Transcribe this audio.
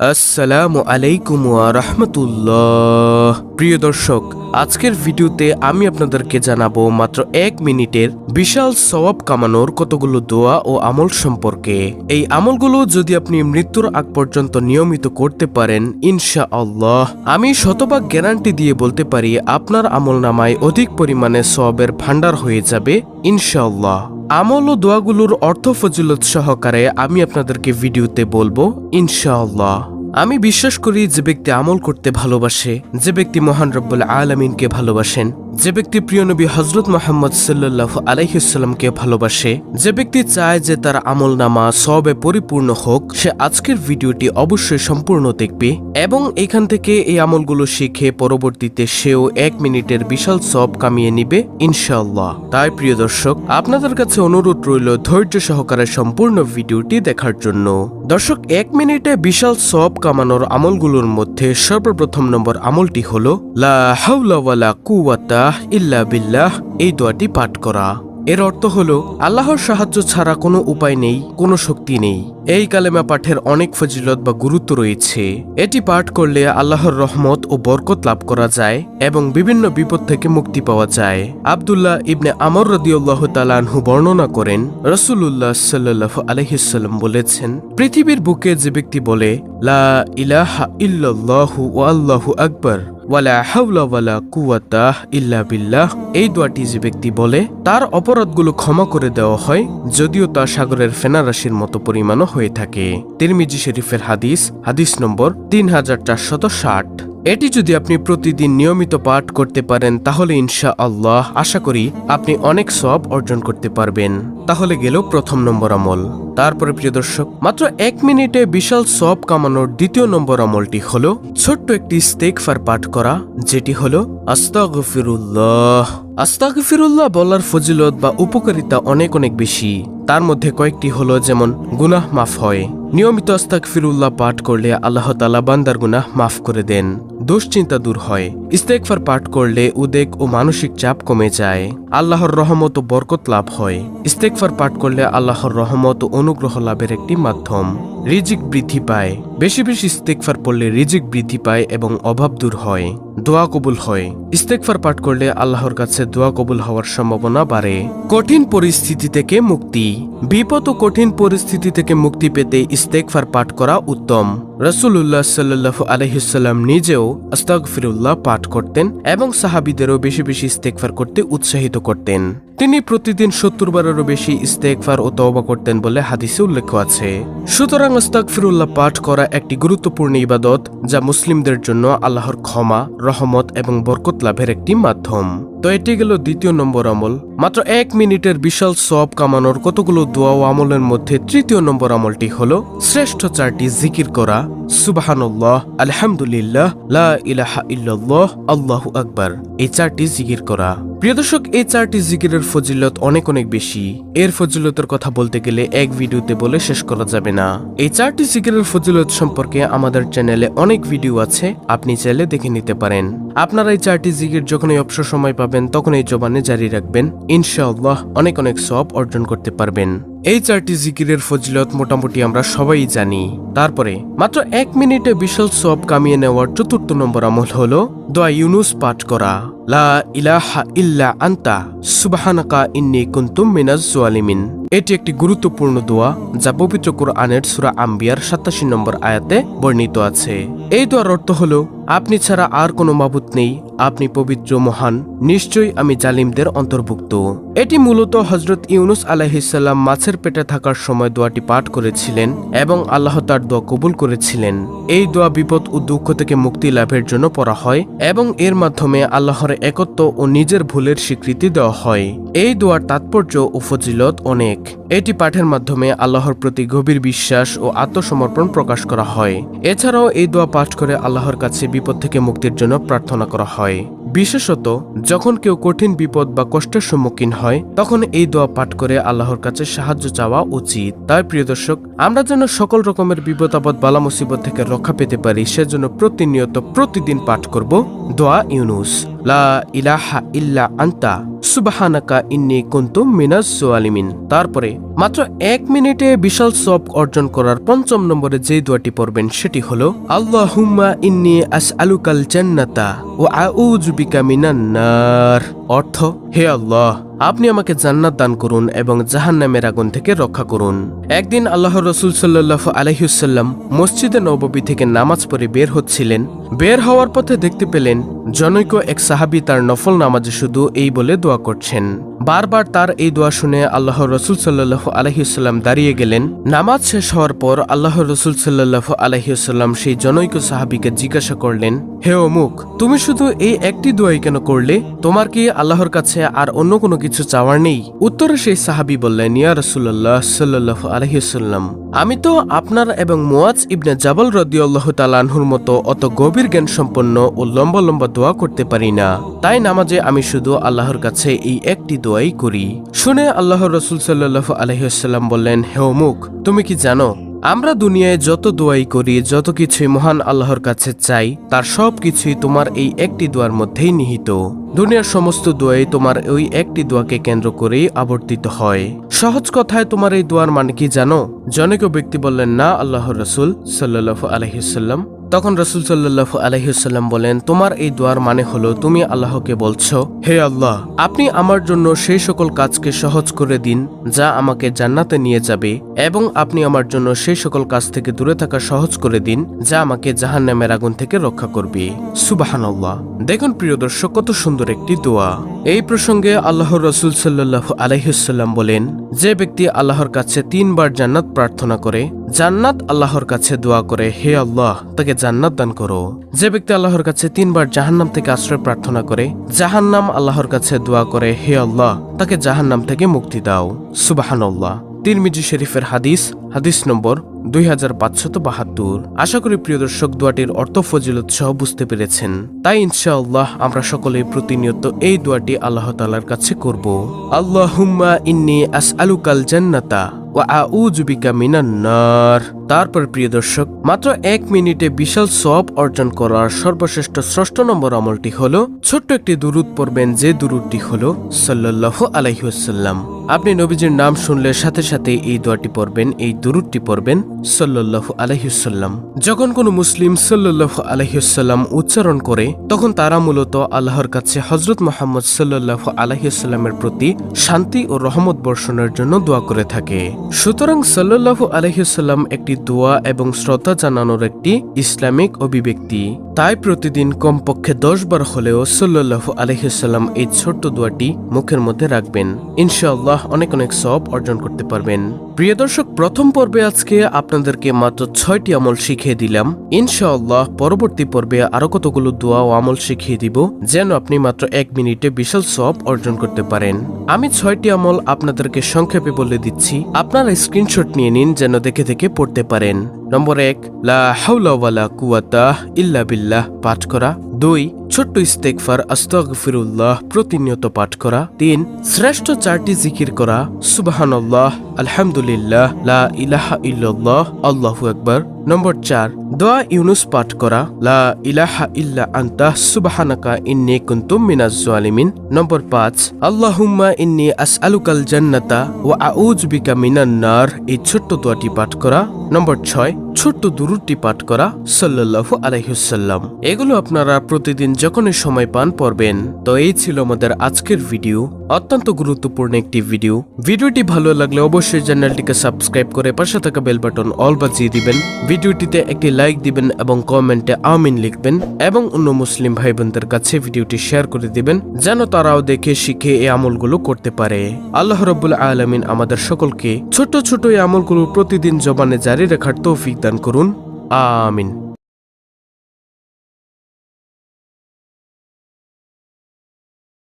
আসসালামু আলাইকুম রহমতুল্লাহ। প্রিয় দর্শক, আজকের ভিডিওতে আমি আপনাদেরকে জানাব মাত্র এক মিনিটের বিশাল সওয়াব কামানোর কতগুলো দোয়া ও আমল সম্পর্কে। এই আমলগুলো যদি আপনি মৃত্যুর আগ পর্যন্ত নিয়মিত করতে পারেন ইনশা আল্লাহ আমি শতভাগ গ্যারান্টি দিয়ে বলতে পারি, আপনার আমল নামায় অধিক পরিমাণে সওয়াবের ভান্ডার হয়ে যাবে, ইনশাআল্লাহ। আমল ও দোয়াগুলোর অর্থ ফজিলত সহকারে আমি আপনাদেরকে ভিডিওতে বলব, ইনশাআল্লাহ। আমি বিশ্বাস করি যে ব্যক্তি আমল করতে ভালোবাসে, যে ব্যক্তি মহান রব্বুল আলমিনকে ভালোবাসেন। যে ব্যক্তি প্রিয় নবী হজরত মোহাম্মদ সাল্লাহ আলাইসাল্লামকে ভালোবাসে, যে ব্যক্তি চায় যে তার আমল নামা সবে পরিপূর্ণ হোক, সে আজকের ভিডিওটি অবশ্যই সম্পূর্ণ দেখবে এবং এখান থেকে এই আমলগুলো শিখে পরবর্তীতে সেও এক মিনিটের বিশাল সব কামিয়ে নিবে ইনশাল্লাহ তাই প্রিয় দর্শক, আপনাদের কাছে অনুরোধ রইল ধৈর্য সহকারে সম্পূর্ণ ভিডিওটি দেখার জন্য। দর্শক, এক মিনিটে বিশাল সব কামানোর আমলগুলোর মধ্যে সর্বপ্রথম নম্বর আমলটি হল, লা হাওলা ওয়ালা কুওয়াতা ইল্লা বিল্লাহ, এই দোয়াটি পাঠ করা। এর অর্থ হলো, আল্লাহর সাহায্য ছাড়া কোনো উপায় নেই, কোনো শক্তি নেই। এই কালেমা পাঠের অনেক ফজিলত বা গুরুত্ব রয়েছে। এটি পাঠ করলে আল্লাহর রহমত ও বরকত লাভ করা যায় এবং বিভিন্ন বিপদ থেকে মুক্তি পাওয়া যায়। আবদুল্লাহ ইবনে আমর রদিউল্লাহ তালানহু বর্ণনা করেন রসুল্লাহ সাল্লাহ আলহিসাল্লাম বলেছেন, পৃথিবীর বুকে যে ব্যক্তি বলে, লা ইলাহা ইল্লাল্লাহু ওয়াল্লাহু আকবার ওয়ালা হাওলা ওয়ালা বিল্লাহ এই দোয়াটি যে ব্যক্তি বলে, তার অপরাধগুলো ক্ষমা করে দেওয়া হয়, যদিও তা সাগরের ফেনারাশির মতো পরিমাণও হয়ে থাকে। তিরমিজি শরীফের হাদিস হাদিস নম্বর তিন হাজার চারশত ষাট। এটি যদি আপনি প্রতিদিন নিয়মিত পাঠ করতে পারেন, তাহলে ইনশা আল্লাহ আশা করি আপনি অনেক সব অর্জন করতে পারবেন। তাহলে গেল প্রথম নম্বর আমল। তারপরে প্রিয় দর্শক, মাত্র এক মিনিটে বিশাল সব কামানোর দ্বিতীয় নম্বর আমলটি হল ছোট্ট একটি স্তেকফার পাঠ করা, যেটি হলো আস্তাগফিরুল্লাহ। আস্তাগফিরুল্লাহ বলার ফজিলত বা উপকারিতা অনেক অনেক বেশি। তার মধ্যে কয়েকটি হলো যেমন, গুনাহ মাফ হয়। নিয়মিত আস্তাগফিরুল্লাহ পাঠ করলে আল্লাহ তালা বান্দার গুনাহ মাফ করে দেন। দুশ্চিন্তা দূর হয়। ইস্তেকফার পাঠ করলে উদ্বেগ ও মানসিক চাপ কমে যায়। আল্লাহর রহমত ও বরকত লাভ হয়। ইস্তেকফার পাঠ করলে আল্লাহর রহমত ও অনুগ্রহ লাভের একটি মাধ্যম। রিজিক বৃদ্ধি পায়। বেশি বেশি ইস্তেকফার পড়লে রিজিক বৃদ্ধি পায় এবং অভাব দূর হয়, দোয়া কবুল হয়। ইস্তেকফার পাঠ করলে আল্লাহর কাছে দোয়া কবুল হওয়ার সম্ভাবনা বাড়ে। কঠিন পরিস্থিতি থেকে মুক্তি। বিপদ ও কঠিন পরিস্থিতি থেকে মুক্তি পেতে ইস্তেকফার পাঠ করা উত্তম। রসুল্লাহ সাল্লাহ আলহিসাল্লাম নিজেও আস্তাগফিরুল্লাহ পাঠ করতেন এবং সাহাবিদেরও বেশি বেশি ইস্তেকফার করতে উৎসাহিত করতেন। তিনি প্রতিদিন সত্তর বারেরও বেশি ইস্তেকফার ও তওবা করতেন বলে হাদিসে উল্লেখ আছে। সুতরাং আস্তাগফিরুল্লাহ পাঠ করা একটি গুরুত্বপূর্ণ ইবাদত যা মুসলিমদের জন্য আল্লাহর ক্ষমা, রহমত এবং বরকত লাভের একটি মাধ্যম। তো এটি গেল দ্বিতীয় নম্বর আমল। মাত্র এক মিনিটের বিশাল সব কামানোর কতগুলো দোয়া ও আমলের মধ্যে তৃতীয় নম্বর আমলটি হল শ্রেষ্ঠ চারটি জিকির করা, সুবাহানুল্লাহ, আলহামদুলিল্লাহ, লা ইলাহা ইল্লাল্লাহ, আল্লাহু আকবার। এই চারটি জিকির করা। প্রিয় দর্শক এই চারটি জিকিরের ফজিলত অনেক অনেক বেশি। এর ফজিলতের কথা বলতে গেলে এক ভিডিওতে বলে শেষ করা যাবে না। এই চারটি জিকিরের ফজিলত সম্পর্কে আমাদের চ্যানেলে অনেক ভিডিও আছে, আপনি চাইলে দেখে নিতে পারেন। আপনারা এই চারটি জিকির যখনই অবসর সময় পাবেন তখন এই জবানে জারি রাখবেন। ইনশাআল্লাহ অনেক অনেক সব অর্জন করতে পারবেন। এই চারটি জিকিরের ফজিলত মোটামুটি আমরা সবাই জানি। তারপরে মাত্র এক মিনিটে বিশাল সব কামিয়ে নেওয়ার চতুর্থ নম্বর আমল হল, দোয়া ইউনুস পাঠ করা। লা ইলাহা ইল্লা আন্তা, সুবাহানাকা ইন্নি কুন্তুম মিনাজ জালিমিন এটি একটি গুরুত্বপূর্ণ দোয়া যা পবিত্র কোরআনের সুরা আম্বিয়ার সাতাশি নম্বর আয়াতে বর্ণিত আছে। এই দোয়ার অর্থ হলো, আপনি ছাড়া আর কোনো মাবুত নেই, আপনি পবিত্র, মহান, নিশ্চয়ই আমি জালিমদের অন্তর্ভুক্ত। এটি মূলত হজরত ইউনুস আলাহিসাল্লাম মাছের পেটে থাকার সময় দোয়াটি পাঠ করেছিলেন এবং আল্লাহ তার দোয়া কবুল করেছিলেন। এই দোয়া বিপদ ও দুঃখ থেকে মুক্তি লাভের জন্য পড়া হয় এবং এর মাধ্যমে আল্লাহর একত্ব ও নিজের ভুলের স্বীকৃতি দেওয়া হয়। এই দোয়ার তাৎপর্য ও ফজিলত অনেক। এটি পাঠের মাধ্যমে আল্লাহর প্রতি গভীর বিশ্বাস ও আত্মসমর্পণ প্রকাশ করা হয়। এছাড়াও এই দোয়া পাঠ করে আল্লাহর কাছে বিপদ থেকে মুক্তির জন্য প্রার্থনা করা হয়। বিশেষত, যখন কেউ কঠিন বিপদ বা কষ্টের সম্মুখীন হয়, তখন এই দোয়া পাঠ করে আল্লাহর কাছে সাহায্য চাওয়া উচিত। তাই প্রিয় দর্শক, আমরা যেন সকল রকমের বিপদ আপদ বালা মুসিবত থেকে রক্ষা পেতে পারি, সেজন্য প্রতিনিয়ত প্রতিদিন পাঠ করব দোয়া ইউনুস, লা ইলাহা ইল্লা আন্তা, সুবাহানাকা ইন্নি কুন্তুম মিনাস সোয়ালিমিন তারপরে, মাত্র এক মিনিটে বিশাল সব অর্জন করার পঞ্চম নম্বরে যে দোয়াটি পড়বেন, সেটি হলো, আল্লাহুম্মা ইন্নি আস আলুকাল জান্নাতা ও আউজুবিকা মিনান্নার মিনান নার। অর্থ, হে আল্লাহ আপনি আমাকে জান্নাত দান করুন এবং জাহান্নামের আগুন থেকে রক্ষা করুন। একদিন আল্লাহ রসুল সাল্লাহ আলহিউসাল্লাম মসজিদে নববী থেকে নামাজ পড়ে বের হচ্ছিলেন। বের হওয়ার পথে দেখতে পেলেন জনৈক এক সাহাবী তার নফল নামাজে শুধু এই বলে দোয়া করছেন। বারবার তার এই দোয়া শুনে আল্লাহ রসুল সাল্লাহ আলহিউসাল্লাম দাঁড়িয়ে গেলেন। নামাজ শেষ হওয়ার পর আল্লাহ রসুল সাল্লাহ আলহিউসাল্লাম সেই জনৈক সাহাবীকে জিজ্ঞাসা করলেন, হে অমুক, তুমি শুধু এই একটি দোয়াই কেন করলে? তোমার কি আল্লাহর কাছে আর অন্য কোনো কিছু চাওয়ার নেই? উত্তরে সেই সাহাবী বললেন, ইয়া রসুল্লাহ সাল্লাহ আলহিউসাল্লাম আমি তো আপনার এবং মোয়াজ ইবনে জাবল রদিউল্লাহ তালানহুর মতো অত গভীর জ্ঞান সম্পন্ন ও লম্বা লম্বা দোয়া করতে পারি না। তাই নামাজে আমি শুধু আল্লাহর কাছে এই একটি দোয়াই করি। শুনে আল্লাহ রসুল সাল্লাহ আলহিহাল্লাম বললেন, হে অমুক, তুমি কি জানো? আমরা দুনিয়ায় যত দোয়াই করি, যত কিছুই মহান আল্লাহর কাছে চাই, তার সব কিছুই তোমার এই একটি দোয়ার মধ্যেই নিহিত। দুনিয়ার সমস্ত দোয়াই তোমার ওই একটি দোয়াকে কেন্দ্র করেই আবর্তিত হয়। সহজ কথায় তোমার এই দোয়ার মানে কি জানো? জনৈক ব্যক্তি বললেন, না, আল্লাহর রসুল সাল্লাহ আলহিসাল্লাম তখন রসুল সাল্লাহ আলহিসাল্লাম বলেন, তোমার এই দোয়ার মানে হলো, তুমি আল্লাহকে বলছো, হে আল্লাহ, আপনি আমার জন্য সেই সকল কাজকে সহজ করে দিন, যা আমাকে জান্নাতে নিয়ে যাবে, এবং আপনি আমার জন্য সেই সকল কাজ থেকে দূরে থাকা সহজ করে দিন, যা আমাকে জাহান্নামের আগুন থেকে রক্ষা করবে। সুবাহান্লাহ দেখুন প্রিয় দর্শক, কত সুন্দর একটি দোয়া। এই প্রসঙ্গে আল্লাহ রসুল সাল্লাহ আলহিসাল্লাম বলেন, যে ব্যক্তি আল্লাহর কাছে তিনবার জান্নাত প্রার্থনা করে, জান্নাত আল্লাহর কাছে দোয়া করে, হে আল্লাহ, তাকে জান্নাত দান করো। যে ব্যক্তি আল্লাহর কাছে তিনবার জাহান্নাম থেকে আশ্রয় প্রার্থনা করে, জাহান্নাম আল্লাহর কাছে দোয়া করে, হে আল্লাহ, তাকে জাহান্নাম থেকে মুক্তি দাও। সুবাহান সুবাহান্লাহ তিরমিজি শরীফের হাদিস হাদিস নম্বর দুই হাজার পাঁচশত বাহাত্তর। আশা করি প্রিয় দর্শক, দোয়াটির অর্থ ফজিলত সহ বুঝতে পেরেছেন। তাই ইনশাআল্লাহ আমরা সকলে প্রতিনিয়ত এই দোয়াটি আল্লাহ তালার কাছে করব। আল্লাহ হুম্মা ইন্নি আস জান্নাতা ও আউজুবিকা মিনান্নার তারপর প্রিয় দর্শক, মাত্র এক মিনিটে বিশাল সব অর্জন করার সর্বশ্রেষ্ঠ ষষ্ঠ নম্বর আমলটি হলো, ছোট্ট একটি দুরুদ পড়বেন যে দুরুদটি হল সাল্লাহ আলাইহাল্লাম আপনি নবীজির নাম শুনলে সাথে সাথে এই দোয়াটি পড়বেন, এই দুরুদটি পড়বেন সাল্লাহ আলহিসাল্লাম যখন কোনো মুসলিম সাল্লাহ আলহিসাল্লাম উচ্চারণ করে, তখন তারা মূলত আল্লাহর কাছে হজরত মোহাম্মদ সাল্লাহ আলহিসাল্লামের প্রতি শান্তি ও রহমত বর্ষণের জন্য দোয়া করে থাকে। সুতরাং সাল্লাহ আলহিসাল্লাম একটি দোয়া এবং শ্রদ্ধা জানানোর একটি ইসলামিক অভিব্যক্তি। তাই প্রতিদিন কমপক্ষে দশ বার হলেও সাল্লাহ আলহিসাল্লাম এই ছোট্ট দোয়াটি মুখের মধ্যে রাখবেন। ইনশাআল্লাহ অনেক অনেক সব অর্জন করতে পারবেন। প্রিয় দর্শক, প্রথম পর্বে আজকে আপনাদেরকে মাত্র ছয়টি আমল শিখিয়ে দিলাম। ইনশাআল্লাহ পরবর্তী পর্বে আরও কতগুলো দোয়া ও আমল শিখিয়ে দিব, যেন আপনি মাত্র এক মিনিটে বিশাল সব অর্জন করতে পারেন। আমি ছয়টি আমল আপনাদেরকে সংক্ষেপে বলে দিচ্ছি। আপনারা স্ক্রিনশট নিয়ে নিন যেন দেখে দেখে পড়তে পারেন। নম্বর এক, লা হাওলা ওয়ালা কুয়াতা ইল্লা বিল্লাহ, পাঠ করা। দুই ছোট্ট ইস্তেকফার আস্তাগফিরুল্লাহ, প্রতিনিয়ত পাঠ করা। তিন, শ্রেষ্ঠ চারটি জিকির করা। সুবহানাল্লাহ, আলহামদুলিল্লাহ, লা ইলাহা ইল্লাল্লাহ, আল্লাহু আকবার। নম্বর চার, দোয়া ইউনুস পাঠ করা। লা ইলাহা ইল্লা আন্তা, সুবহানাকা ইন্নি কুনতুম মিনাজ জালিমিন। নম্বর পাঁচ, আল্লাহুম্মা ইন্নী আসআলুকাল জান্নাতা ওয়া আউযু বিকা মিনান নার। এই ছোট্ট দোয়াটি পাঠ করা। নম্বর ছয়, ছোট্ট দুরুটি পাঠ করা। সাল্লাল্লাহু আলাইহুসাল্লাম এগুলো আপনারা প্রতিদিন যখনই সময় পান পড়বেন, তো এই ছিল আমাদের আজকের ভিডিও অত্যন্ত গুরুত্বপূর্ণ একটি ভিডিও ভিডিওটি ভালো লাগলে অবশ্যই চ্যানেলটিকে সাবস্ক্রাইব করে পাশে থাকা বেল বাটন অল বাজিয়ে দিবেন। ভিডিওটিতে একটি লাইক দিবেন এবং কমেন্টে আমিন লিখবেন এবং অন্য মুসলিম ভাই বোনদের কাছে ভিডিওটি শেয়ার করে দিবেন, যেন তারাও দেখে, শিখে এই আমলগুলো করতে পারে। আল্লাহ রব্বুল আলমিন আমাদের সকলকে ছোট ছোট এই আমলগুলো প্রতিদিন জবানে জারি রাখার তৌফিক দান করুন। আমিন।